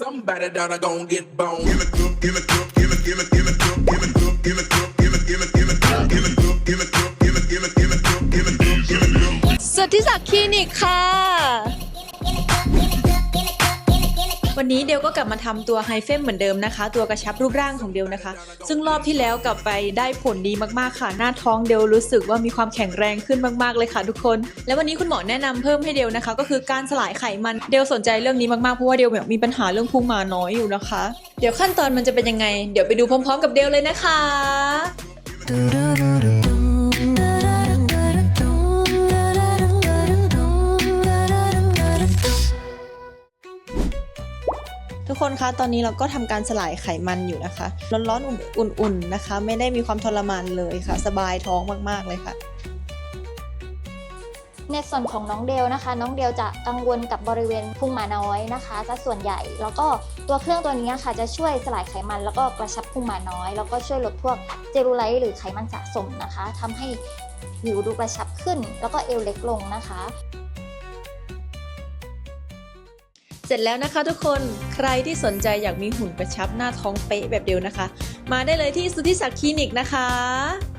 somebody that I gon' get bone. Give it up, give it up, give it, give it, give it up, give it up, give it up, give it, give it, give it up, give it up, give it up, give it, give it, give it up, give it up, give it up. สุทธิศักดิ์คลินิกค่ะ วันนี้เดลก็กลับมาทำตัวไฮเฟมเหมือนเดิมนะคะ ตัวกระชับรูปร่างของเดลนะคะ ซึ่งรอบที่แล้วกลับไปได้ผลดีมากๆค่ะ หน้าท้องเดลรู้สึกว่ามีความแข็งแรงขึ้นมากๆเลยค่ะทุกคน และวันนี้คุณหมอแนะนำเพิ่มให้เดลนะคะ ก็คือการสลายไขมันเดลสนใจเรื่องนี้มากๆเพราะว่าเดลแบบมีปัญหาเรื่องพุงมาน้อยอยู่นะคะ เดี๋ยวขั้นตอนมันจะเป็นยังไง เดี๋ยวไปดูพร้อม ๆ กับเดลเลยนะคะ ทุกคนคะตอนนี้เราก็ทำการสลายไขมันอยู่นะคะ ร้อนๆอุ่นๆนะคะ ไม่ได้มีความทรมานเลยค่ะ สบายท้องมากๆเลยค่ะ ในส่วนของน้องเดลนะคะ น้องเดลจะกังวลกับบริเวณพุงหมาน้อยนะคะซะส่วนใหญ่แล้วก็ตัวเครื่องตัวนี้ค่ะ จะช่วยสลายไขมันแล้วก็กระชับพุงหมาน้อย แล้วก็ช่วยลดพวกเจลูไลท์หรือไขมันสะสมนะคะทำให้ผิวดูกระชับขึ้น แล้วก็เอวเล็กลงนะคะ เสร็จแล้วนะคะทุกคนใครที่สนใจอยากมีหุ่นกระชับหน้าท้องเป๊ะแบบเดียวนะคะ มาได้เลยที่สุทธิศักดิ์คลินิกนะคะ